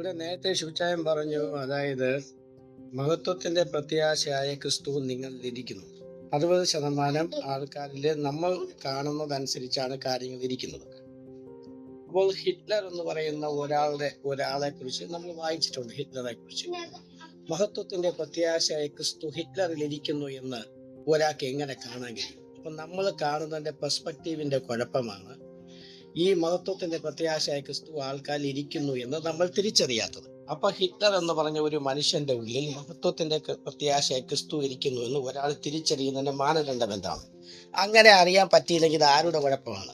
ഇവിടെ നേരത്തെ ശുചായം പറഞ്ഞു അതായത് മഹത്വത്തിന്റെ പ്രത്യാശയായ ക്രിസ്തു നിങ്ങളിലിരിക്കുന്നു അറുപത് ശതമാനം ആൾക്കാരിൽ നമ്മൾ കാണുന്നതനുസരിച്ചാണ് കാര്യങ്ങൾ ഇരിക്കുന്നത്. അപ്പോൾ ഹിറ്റ്ലർ എന്ന് പറയുന്ന ഒരാളുടെ ഒരാളെ കുറിച്ച് നമ്മൾ വായിച്ചിട്ടുണ്ട് ഹിറ്റ്ലറെ കുറിച്ച് മഹത്വത്തിന്റെ പ്രത്യാശയായ ക്രിസ്തു ഹിറ്റ്ലറിൽ ഇരിക്കുന്നു എന്ന് ഒരാൾക്ക് എങ്ങനെ കാണാൻ കഴിയും? അപ്പൊ നമ്മൾ കാണുന്നതിന്റെ പെർസ്പെക്റ്റീവിന്റെ കുഴപ്പമാണ് ഈ മതത്വത്തിന്റെ പ്രത്യാശയായി ക്രിസ്തു ആൾക്കാരിൽ ഇരിക്കുന്നു എന്ന് നമ്മൾ തിരിച്ചറിയാത്തത്. അപ്പൊ ഹിറ്റ്ലർ എന്ന് പറഞ്ഞ ഒരു മനുഷ്യന്റെ ഉള്ളിൽ മഹത്വത്തിന്റെ പ്രത്യാശയായി ക്രിസ്തു ഇരിക്കുന്നു എന്ന് ഒരാൾ തിരിച്ചറിയുന്നതിന്റെ മാനദണ്ഡം എന്താണ്? അങ്ങനെ അറിയാൻ പറ്റിയില്ലെങ്കിൽ ഇത് ആരുടെ കുഴപ്പമാണ്?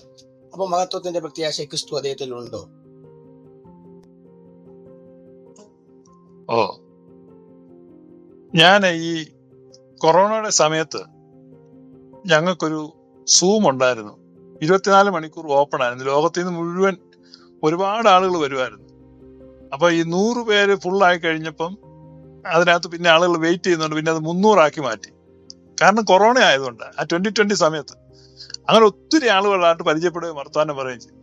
അപ്പൊ മഹത്വത്തിന്റെ പ്രത്യാശ ക്രിസ്തു അദ്ദേഹത്തിൽ ഉണ്ടോ? ഓ. ഞാൻ ഈ കൊറോണയുടെ സമയത്ത് ഞങ്ങൾക്കൊരു സൂം ഉണ്ടായിരുന്നു. ഇരുപത്തിനാല് മണിക്കൂർ ഓപ്പൺ ആയിരുന്നു. ലോകത്തിൽ നിന്ന് മുഴുവൻ ഒരുപാട് ആളുകൾ വരുമായിരുന്നു അപ്പൊ ഈ നൂറ് പേര് ഫുൾ ആയി കഴിഞ്ഞപ്പം അതിനകത്ത് പിന്നെ ആളുകൾ വെയിറ്റ് ചെയ്യുന്നുണ്ട്. പിന്നെ അത് മുന്നൂറാക്കി മാറ്റി. കാരണം കൊറോണ ആയതുകൊണ്ട് ആ ട്വന്റി ട്വന്റി സമയത്ത്. അങ്ങനെ ഒത്തിരി ആളുകളായിട്ട് പരിചയപ്പെടുകയും വർത്തമാനം പറയുകയും ചെയ്തു.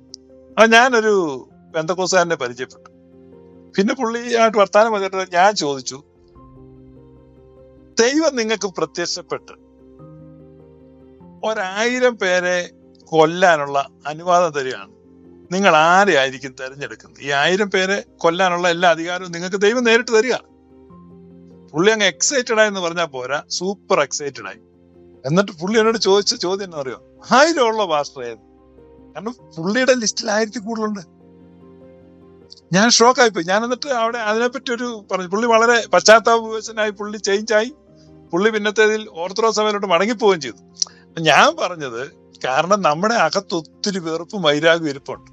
അപ്പൊ ഞാനൊരു ബന്ധക്കോസുകാരനെ പരിചയപ്പെട്ടു. പിന്നെ പുള്ളിയായിട്ട് വർത്തമാനം പറഞ്ഞിട്ട് ഞാൻ ചോദിച്ചു ദൈവം നിങ്ങൾക്ക് പ്രത്യക്ഷപ്പെട്ട് ഒരായിരം പേരെ കൊല്ലാനുള്ള അനുവാദം തരികയാണ്. നിങ്ങൾ ആരെയായിരിക്കും തെരഞ്ഞെടുക്കുന്നത്? ഈ ആയിരം പേരെ കൊല്ലാനുള്ള എല്ലാ അധികാരവും നിങ്ങൾക്ക് ദൈവം നേരിട്ട് തരിക പുള്ളി അങ്ങ് എക്സൈറ്റഡ് ആയെന്ന് പറഞ്ഞാൽ പോരാ സൂപ്പർ എക്സൈറ്റഡ് ആയി. എന്നിട്ട് പുള്ളി എന്നോട് ചോദിച്ച ചോദ്യം എന്താ അറിയോ? ആയിരമുള്ള പാസ്റ്റർ ഏത് കാരണം പുള്ളിയുടെ ലിസ്റ്റിൽ ആയിരത്തി കൂടുതലുണ്ട്. ഞാൻ ഷോക്ക് ആയിപ്പോയി ഞാൻ എന്നിട്ട് അവിടെ അതിനെപ്പറ്റി ഒരു പറഞ്ഞു. പുള്ളി വളരെ പശ്ചാത്താപനായി പുള്ളി ചേഞ്ച് ആയി. പുള്ളി പിന്നത്തേതിൽ ഓർത്തഡോക്സ് സഭയിലോട്ട് മടങ്ങിപ്പോവുകയും ചെയ്തു. ഞാൻ പറഞ്ഞത് കാരണം നമ്മുടെ അകത്ത് ഒത്തിരി വെറുപ്പും വൈരാഗ്യം ഇരിപ്പുണ്ട്.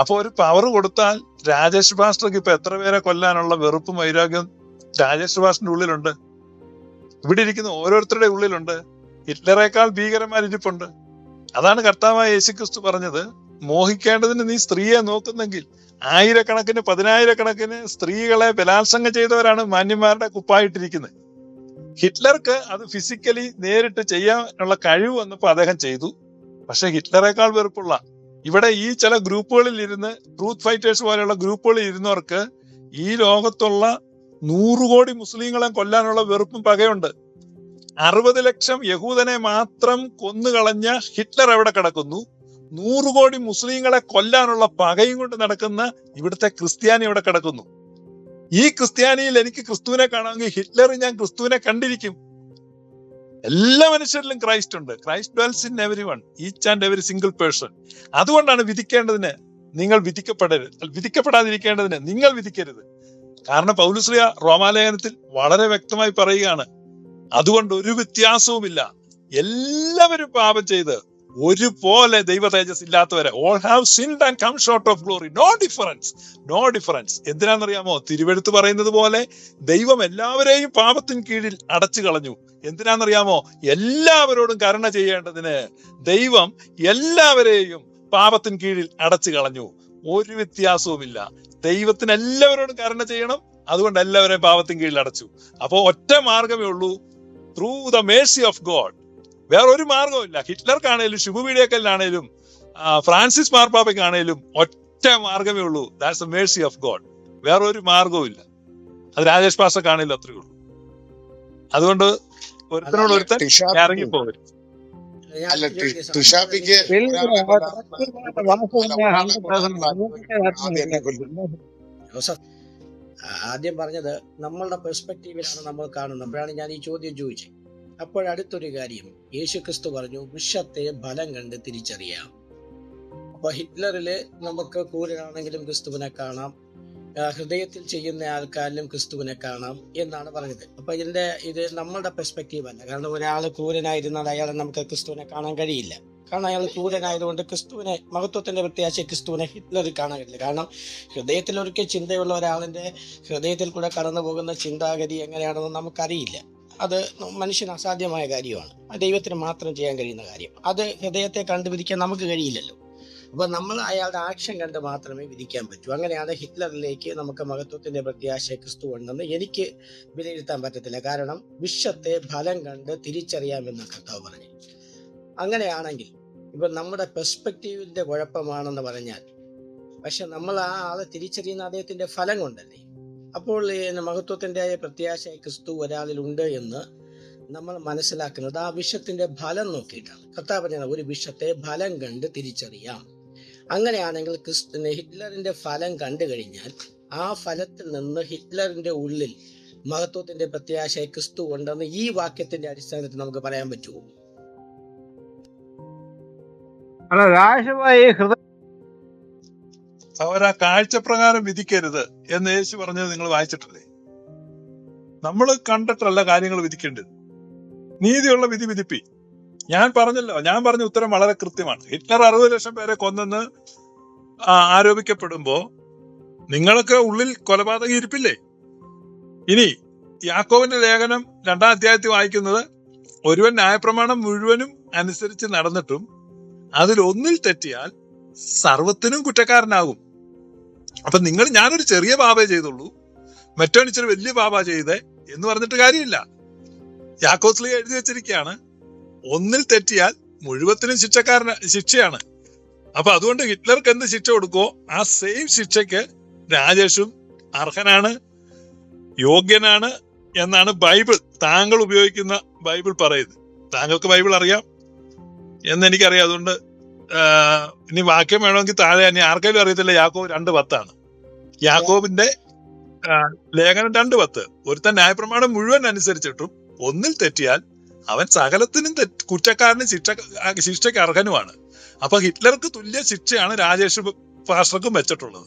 അപ്പൊ ഒരു പവർ കൊടുത്താൽ രാജേഷ് ഭാസ്റ്റർക്ക് ഇപ്പൊ എത്ര പേരെ കൊല്ലാനുള്ള വെറുപ്പും വൈരാഗ്യം രാജേഷ് ഭാസ്റ്ററിന്റെ ഉള്ളിലുണ്ട്? ഇവിടെ ഇരിക്കുന്ന ഓരോരുത്തരുടെ ഉള്ളിലുണ്ട്. ഹിറ്റ്ലറേക്കാൾ ഭീകരമാരിപ്പുണ്ട് അതാണ് കർത്താവായ യേശുക്രിസ്തു പറഞ്ഞത്. മോഹിക്കേണ്ടതിന് നീ സ്ത്രീയെ നോക്കുന്നെങ്കിൽ ആയിരക്കണക്കിന് പതിനായിരക്കണക്കിന് സ്ത്രീകളെ ബലാത്സംഗം ചെയ്തവരാണ് മാന്യന്മാരുടെ കുപ്പായിട്ടിരിക്കുന്നത്. ഹിറ്റ്ലർക്ക് അത് ഫിസിക്കലി നേരിട്ട് ചെയ്യാനുള്ള കഴിവ് വന്നപ്പോൾ അദ്ദേഹം ചെയ്തു. പക്ഷെ ഹിറ്റ്ലറേക്കാൾ വെറുപ്പുള്ള ഇവിടെ ഈ ചില ഗ്രൂപ്പുകളിൽ ഇരുന്ന് ട്രൂത്ത് ഫൈറ്റേഴ്സ് പോലെയുള്ള ഗ്രൂപ്പുകളിൽ ഇരുന്നവർക്ക് ഈ ലോകത്തുള്ള നൂറുകോടി മുസ്ലിങ്ങളെ കൊല്ലാനുള്ള വെറുപ്പും പകയുണ്ട്. അറുപത് ലക്ഷം യഹൂദനെ മാത്രം കൊന്നുകളഞ്ഞ ഹിറ്റ്ലർ എവിടെ കിടക്കുന്നു? നൂറുകോടി മുസ്ലിങ്ങളെ കൊല്ലാനുള്ള പകയും കൊണ്ട് നടക്കുന്ന ഇവിടുത്തെ ക്രിസ്ത്യാനി ഇവിടെ കിടക്കുന്നു? ഈ ക്രിസ്ത്യാനിയിൽ എനിക്ക് ക്രിസ്തുവിനെ കാണാമെങ്കിൽ ഹിറ്റ്ലർ ഞാൻ ക്രിസ്തുവിനെ കണ്ടിരിക്കും. എല്ലാ മനുഷ്യരിലും ക്രൈസ്റ്റ് ഉണ്ട്. Christ dwells in every one each and every single person. അതുകൊണ്ടാണ് വിധിക്കേണ്ടതിന് നിങ്ങൾ വിധിക്കപ്പെടരുത്. വിധിക്കപ്പെടാതിരിക്കേണ്ടതിന് നിങ്ങൾ വിധിക്കരുത്. കാരണം പൗലുശ്രിയ റോമാലേഖനത്തിൽ വളരെ വ്യക്തമായി പറയുകയാണ് അതുകൊണ്ട് ഒരു വ്യത്യാസവുമില്ല. എല്ലാവരും പാപം ചെയ്ത് ഒരുപോലെ ദൈവ തേജസ് ഇല്ലാത്തവരെ all have sinned and come short of glory no difference no difference എന്തിനാണെന്നറിയാമോ? തിരുവെടുത്ത് പറയുന്നത് പോലെ ദൈവം എല്ലാവരെയും പാപത്തിന് കീഴിൽ അടച്ചു കളഞ്ഞു എന്തിനാണെന്നറിയാമോ? എല്ലാവരോടും കരുണ ചെയ്യേണ്ടതിന് ദൈവം എല്ലാവരെയും പാപത്തിന് കീഴിൽ അടച്ചു കളഞ്ഞു ഒരു വ്യത്യാസവുമില്ല. ദൈവത്തിന് എല്ലാവരോടും കരുണ ചെയ്യണം. അതുകൊണ്ട് എല്ലാവരെയും പാപത്തിൻ കീഴിൽ അടച്ചു. അപ്പോൾ ഒറ്റ മാർഗമേ ഉള്ളൂ. Through the mercy of God വേറെ ഒരു മാർഗവുമില്ല. ഹിറ്റ്ലർക്കാണേലും ശുഭപീഡിയക്കലിനാണേലും ഫ്രാൻസിസ് മാർപ്പാപ്പയ്ക്കാണേലും ഒറ്റ മാർഗമേ ഉള്ളൂ. That's the mercy of God വേറെ ഒരു മാർഗവും ഇല്ല അത് രാജേഷ് പാസക്കാണേലും അത്രേ ഉള്ളൂ. അതുകൊണ്ട് ഒരുത്തനോട് ഒരുത്തൻ ഇറങ്ങി പോകരുത് അല്ല ആദ്യം പറഞ്ഞത് നമ്മളുടെ പെർസ്പെക്റ്റീവിലാണ് നമ്മൾ കാണുന്നത്. അപ്പോഴാണ് ഞാൻ ഈ ചോദ്യം ചോദിച്ചത്. അപ്പോൾ അടുത്തൊരു കാര്യം. യേശുക്രിസ്തു പറഞ്ഞു വൃക്ഷത്തെ ഫലം കണ്ട് തിരിച്ചറിയാം. അപ്പൊ ഹിറ്റ്ലറിൽ നമുക്ക് ക്രൂരനാണെങ്കിലും ക്രിസ്തുവിനെ കാണാം. ഹൃദയത്തിൽ ചെയ്യുന്ന ആൾക്കാരിലും ക്രിസ്തുവിനെ കാണാം എന്നാണ് പറഞ്ഞത്. അപ്പൊ ഇതിന്റെ ഇത് നമ്മളുടെ പെർസ്പെക്റ്റീവ് അല്ല. കാരണം ഒരാൾ ക്രൂരനായിരുന്നാൽ അയാളെ നമുക്ക് ക്രിസ്തുവിനെ കാണാൻ കഴിയില്ല. കാരണം അയാൾ ക്രൂരനായതുകൊണ്ട് ക്രിസ്തുവിനെ മഹത്വത്തിന്റെ പ്രത്യാശ ക്രിസ്തുവിനെ ഹിറ്റ്ലർ കാണാൻ കഴിയില്ല. കാരണം ഹൃദയത്തിൽ ഒരിക്കൽ ചിന്തയുള്ള ഒരാളിന്റെ ഹൃദയത്തിൽ കൂടെ കടന്നു പോകുന്ന ചിന്താഗതി എങ്ങനെയാണെന്ന് നമുക്കറിയില്ല. അത് മനുഷ്യന് അസാധ്യമായ കാര്യമാണ്. ദൈവത്തിന് മാത്രം ചെയ്യാൻ കഴിയുന്ന കാര്യം. അത് ഹൃദയത്തെ കണ്ടുപിടിക്കാൻ നമുക്ക് കഴിയില്ലല്ലോ. അപ്പൊ നമ്മൾ അയാളുടെ ആക്ഷൻ കണ്ട് മാത്രമേ വിധിക്കാൻ പറ്റൂ. അങ്ങനെയാണ് ഹിറ്റ്ലറിലേക്ക് നമുക്ക് മഹത്വത്തിന്റെ പ്രത്യാശ ക്രിസ്തു ഉണ്ടെന്ന് എനിക്ക് വിലയിരുത്താൻ പറ്റത്തില്ല. കാരണം വിശ്വത്തെ ഫലം കണ്ട് തിരിച്ചറിയാമെന്ന് കർത്താവ് പറഞ്ഞു. അങ്ങനെയാണെങ്കിൽ ഇപ്പൊ നമ്മുടെ പെർസ്പെക്റ്റീവിന്റെ കുഴപ്പമാണെന്ന് പറഞ്ഞാൽ പക്ഷെ നമ്മൾ ആ ആളെ തിരിച്ചറിയുന്ന അദ്ദേഹത്തിന്റെ ഫലം കൊണ്ടല്ലേ? അപ്പോൾ മഹത്വത്തിന്റെ പ്രത്യാശ ക്രിസ്തു ഒരാളിൽ ഉണ്ട് എന്ന് നമ്മൾ മനസ്സിലാക്കുന്നത്. ആ വിഷത്തിന്റെ ഫലം നോക്കിയിട്ടാണ്. കർത്താവ് ഒരു വിഷത്തെ ഫലം കണ്ട് തിരിച്ചറിയാം. അങ്ങനെയാണെങ്കിൽ ക്രിസ്തു ഹിറ്റ്ലറിന്റെ ഫലം കണ്ടു കഴിഞ്ഞാൽ ആ ഫലത്തിൽ നിന്ന് ഹിറ്റ്ലറിന്റെ ഉള്ളിൽ മഹത്വത്തിന്റെ പ്രത്യാശ ക്രിസ്തു ഉണ്ടെന്ന് ഈ വാക്യത്തിന്റെ അടിസ്ഥാനത്തിൽ നമുക്ക് പറയാൻ പറ്റുമോ അല്ല രാജഭായി ഹൃദയ അവരാ കാഴ്ചപ്രകാരം വിധിക്കരുത് എന്ന് യേശു പറഞ്ഞത് നിങ്ങൾ വായിച്ചിട്ടില്ലേ? നമ്മൾ കണ്ടിട്ടല്ല കാര്യങ്ങൾ വിധിക്കേണ്ടത്. നീതിയുള്ള വിധി വിധിപ്പി. ഞാൻ പറഞ്ഞല്ലോ ഞാൻ പറഞ്ഞ ഉത്തരം വളരെ കൃത്യമാണ്. ഹിറ്റ്ലർ അറുപത് ലക്ഷം പേരെ കൊന്നെന്ന് ആരോപിക്കപ്പെടുമ്പോ നിങ്ങൾക്ക് ഉള്ളിൽ കൊലപാതകം ഇരിപ്പില്ലേ? ഇനി യാക്കോവിന്റെ ലേഖനം രണ്ടാം അധ്യായത്തിൽ വായിക്കുന്നത് ഒരുവൻ ന്യായപ്രമാണം മുഴുവനും അനുസരിച്ച് നടന്നിട്ടും അതിൽ ഒന്നിൽ തെറ്റിയാൽ സർവത്തിനും കുറ്റക്കാരനാകും. അപ്പൊ നിങ്ങൾ ഞാനൊരു ചെറിയ പാപേ ചെയ്തുള്ളൂ. മറ്റവൻ ഇച്ചിരി വലിയ പാപ ചെയ്തേ എന്ന് പറഞ്ഞിട്ട് കാര്യമില്ല. യാക്കോസ്ലി എഴുതി വെച്ചിരിക്കുകയാണ്. ഒന്നിൽ തെറ്റിയാൽ മുഴുവത്തിനും ശിക്ഷക്കാരന ശിക്ഷയാണ്. അപ്പൊ അതുകൊണ്ട് ഹിറ്റ്ലർക്ക് എന്ത് ശിക്ഷ കൊടുക്കുവോ ആ സെയിം ശിക്ഷയ്ക്ക് രാജേഷും അർഹനാണ് യോഗ്യനാണ് എന്നാണ് ബൈബിൾ താങ്കൾ ഉപയോഗിക്കുന്ന ബൈബിൾ പറയുന്നത്. താങ്കൾക്ക് ബൈബിൾ അറിയാം എന്ന് എനിക്കറിയാം. അതുകൊണ്ട് ഇനി വാക്യം വേണമെങ്കിൽ താഴെ ഇനി ആർക്കെങ്കിലും അറിയത്തില്ല യാക്കോബ് രണ്ട് പത്താണ്. യാക്കോബിന്റെ ലേഖനം രണ്ട് പത്ത്. ഒരുത്തൻ ന്യായപ്രമാണം മുഴുവൻ അനുസരിച്ചിട്ടും ഒന്നിൽ തെറ്റിയാൽ അവൻ സകലത്തിനും കുറ്റക്കാരനും ശിക്ഷ ശിക്ഷയ്ക്ക് അർഹനുമാണ്. അപ്പൊ ഹിറ്റ്ലർക്ക് തുല്യ ശിക്ഷയാണ് രാജേഷ് പാസ്റ്റർക്കും വെച്ചിട്ടുള്ളത്.